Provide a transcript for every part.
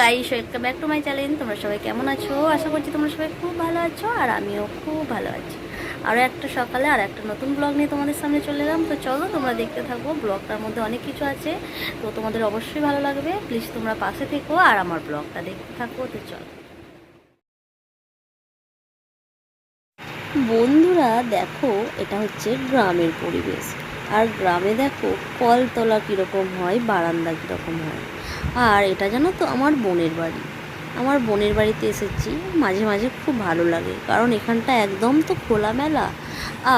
Guys welcome back to my channel তোমরা সবাই কেমন আছো? আশা করছি তোমরা সবাই খুব ভালো আছো আর আমিও খুব ভালো আছি। আরও একটা সকালে আর একটা নতুন ব্লগ নিয়ে তোমাদের সামনে চলে এলাম। তো চলো, তোমরা দেখতে থাকো ব্লগটার মধ্যে অনেক কিছু আছে। তো তোমাদের অবশ্যই ভালো লাগবে। প্লিজ তোমরা পাশে থেকো আর আমার ব্লগটা দেখতে থাকো। তো চলো। বন্ধুরা, দেখো, এটা হচ্ছে গ্রামের পরিবেশ। আর গ্রামে দেখো কলতলা কীরকম হয়, বারান্দা কীরকম হয়। আর এটা জানো তো আমার বোনের বাড়ি। আমার বোনের বাড়িতে এসেছি, মাঝে মাঝে খুব ভালো লাগে, কারণ এখানটা একদম তো খোলামেলা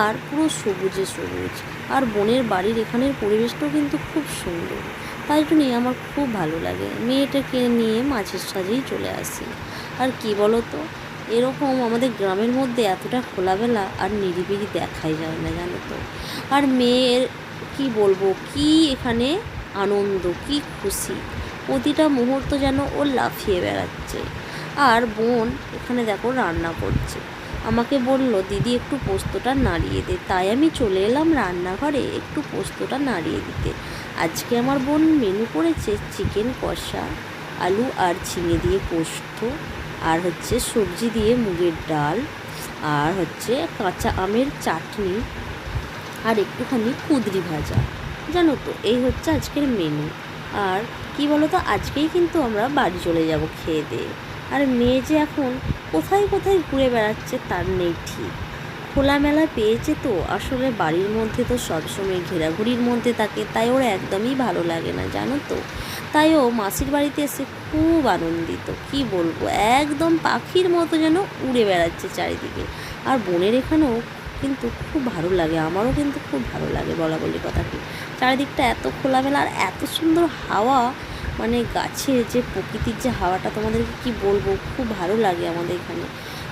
আর পুরো সবুজে সবুজ। আর বোনের বাড়ির এখানের পরিবেশটাও কিন্তু খুব সুন্দর। তাই জন্যই আমার খুব ভালো লাগে। মেয়েটাকে নিয়ে মাঝের সাজেই চলে আসি। আর কি বলো তো? এরকম আমাদের গ্রামের মধ্যে এতটা খোলাবেলা আর নিরিবিলি দেখাই যায় না, জানো তো। আর মেয়ের কি বলব, কি এখানে আনন্দ, কি খুশি। প্রতিটা মুহূর্ত যেন ও লাফিয়ে বেড়াচ্ছে। আর বোন এখানে দেখো রান্না করছে। আমাকে বলল, দিদি, একটু পোস্তটা নাড়িয়ে দে। তাই আমি চলে এলাম রান্নাঘরে একটু পোস্তটা নাড়িয়ে দিতে। আজকে আমার বোন মেনু করেছে চিকেন কষা, আলু আর ঝিঙে দিয়ে পোস্ত। আর হচ্ছে সবজি দিয়ে মুগের ডাল, আর হচ্ছে কাঁচা আমের চাটনি, আর একটুখানি কুদরি ভাজা। জানো তো, এই হচ্ছে আজকের মেনু আর কি বলো তো আজকেই কিন্তু আমরা বাড়ি চলে যাব খেয়ে দিয়ে। আর মেয়ে যে এখন কোথায় কোথায় ঘুরে বেড়াচ্ছে তার নেই ঠিক। খোলামেলা পেয়েছে তো। আসলে বাড়ির মধ্যে তো সবসময় ঘেরাঘুরির মধ্যে থাকে, তাই ওর একদমই ভালো লাগে না, জানো তো। তাই ও মাসির বাড়িতে এসে খুব আনন্দিত। কি বলব, একদম পাখির মতো যেন উড়ে বেড়াচ্ছে চারিদিকে। আর বোনের এখানেও কিন্তু খুব ভালো লাগে, আমারও কিন্তু খুব ভালো লাগে বলা বলি কথা কি চারিদিকটা এত খোলামেলা আর এত সুন্দর হাওয়া মানে গাছের যে প্রকৃতির যে হাওয়াটা তোমাদেরকে কি বলব, খুব ভালো লাগে আমাদের এখানে।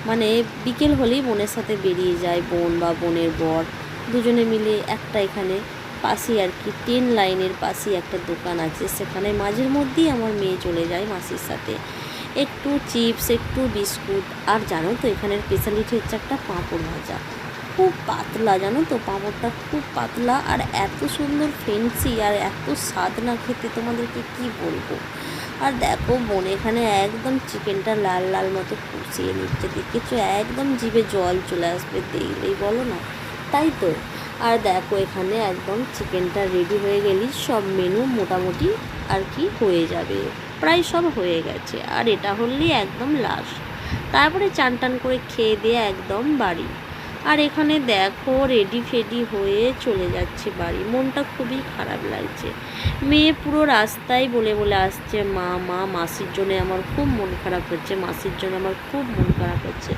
মানে বিকেল হলেই বোনের সাথে বেরিয়ে যায় বোন বা বোনের বর। দুজনে মিলে একটা এখানে পাশে আর কি ট্রেন লাইনের পাশেই একটা দোকান আছে। সেখানে মাঝের মধ্যেই আমার মেয়ে চলে যায় মাসির সাথে। একটু চিপস, একটু বিস্কুট আর জানো তো এখানের স্পেশালিটি হচ্ছে একটা পাঁপড় ভাজা। খুব পাতলা, জানো তো পাঁপড়টা খুব পাতলা আর এত সুন্দর ফেন্সি আর এত স্বাদ না খেতে তোমাদেরকে কি বলব? আর দেখো বোন এখানে একদম চিকেনটা লাল লাল মতো কষিয়ে নিচ্ছে। দেখেছ? একদম জিভে জল চলে আসবে দেখলেই বলো না? তাই তো? আর দেখো, এখানে একদম চিকেনটা রেডি হয়ে গেলেই সব মেনু মোটামুটি আর কি হয়ে যাবে। প্রায় সব হয়ে গেছে। আর এটা হলেই একদম লাস্ট তারপরে চান টান করে খেয়ে দিয়ে একদম বাড়ি। আর এখানে দেখো রেডি ফেডি হয়ে চলে যাচ্ছে বাড়ি। মনটা খুবই খারাপ লাগছে। মেয়ে পুরো রাস্তায় বলে বলে আসছে, মা মা, মাসির জন্য আমার খুব মন খারাপ হচ্ছে, মাসির জন্য আমার খুব মন খারাপ হচ্ছে।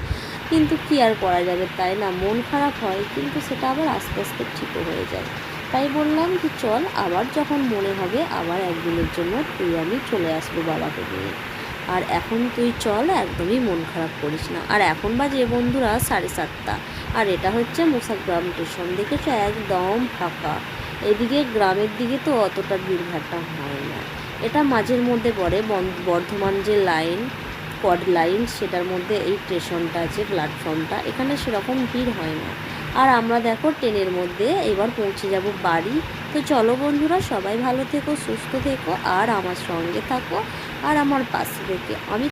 কিন্তু কি আর করা যাবে, তাই না? মন খারাপ হয়, কিন্তু সেটা আবার আস্তে আস্তে ঠিকও হয়ে যায়। তাই বললাম কি, চল, আবার যখন মনে হবে, আবার একদিনের জন্য তুই আমি চলে আসব বাবাকে নিয়ে। আর এখন তুই চল, একদমই মন খারাপ করিস না। আর এখন বাজে বন্ধুরা সাড়ে সাতটা। আর এটা হচ্ছে মোসাগ্রাম স্টেশন, দেখেছ? একদম ফাঁকা। এদিকে গ্রামের দিকে তো অতটা ভিড়ভাট্টা হয় না। এটা মাঝের মধ্যে পড়ে বর্ধমান যে লাইন কড লাইন, সেটার মধ্যে এই স্টেশনটা আছে, প্ল্যাটফর্মটা। এখানে সেরকম ভিড় হয় না। আর আমরা দেখো ট্রেনের মধ্যে এবার পৌঁছে যাব বাড়ি। তো চলো বন্ধুরা, সবাই ভালো থেকো, সুস্থ থেকো, আর আমার সঙ্গে থাকো, আর আমার পাশে থেকে আমি